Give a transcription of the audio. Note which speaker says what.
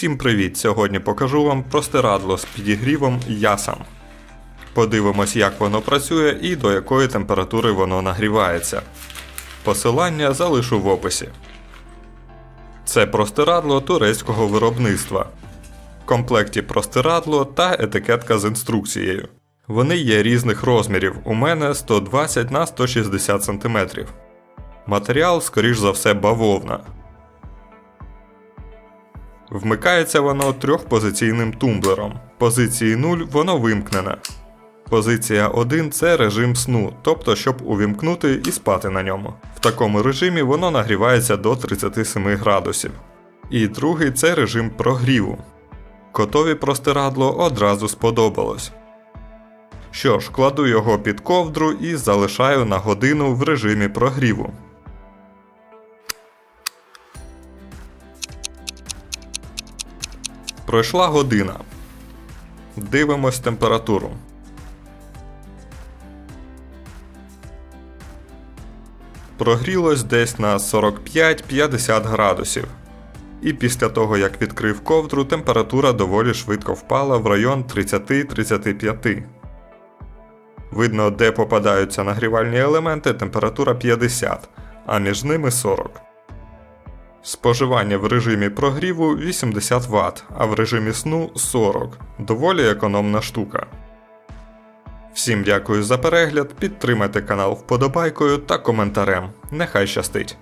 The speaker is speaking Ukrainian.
Speaker 1: Всім привіт! Сьогодні покажу вам простирадло з підігрівом ясам. Подивимось, як воно працює і до якої температури воно нагрівається. Посилання залишу в описі. Це простирадло турецького виробництва. В комплекті простирадло та етикетка з інструкцією. Вони є різних розмірів. У мене 120 на 160 см. Матеріал, скоріш за все, бавовна. Вмикається воно трьохпозиційним тумблером. Позиції 0 воно вимкнене. Позиція 1 це режим сну, тобто щоб увімкнути і спати на ньому. В такому режимі воно нагрівається до 37 градусів. І другий це режим прогріву. Котові простирадло одразу сподобалось. Що ж, кладу його під ковдру і залишаю на годину в режимі прогріву. Пройшла година. Дивимось температуру. Прогрілось десь на 45-50 градусів. І після того, як відкрив ковдру, температура доволі швидко впала в район 30-35. Видно, де попадаються нагрівальні елементи, температура 50, а між ними 40. Споживання в режимі прогріву 80 Вт, а в режимі сну 40. Доволі економна штука. Всім дякую за перегляд, підтримайте канал вподобайкою та коментарем. Нехай щастить!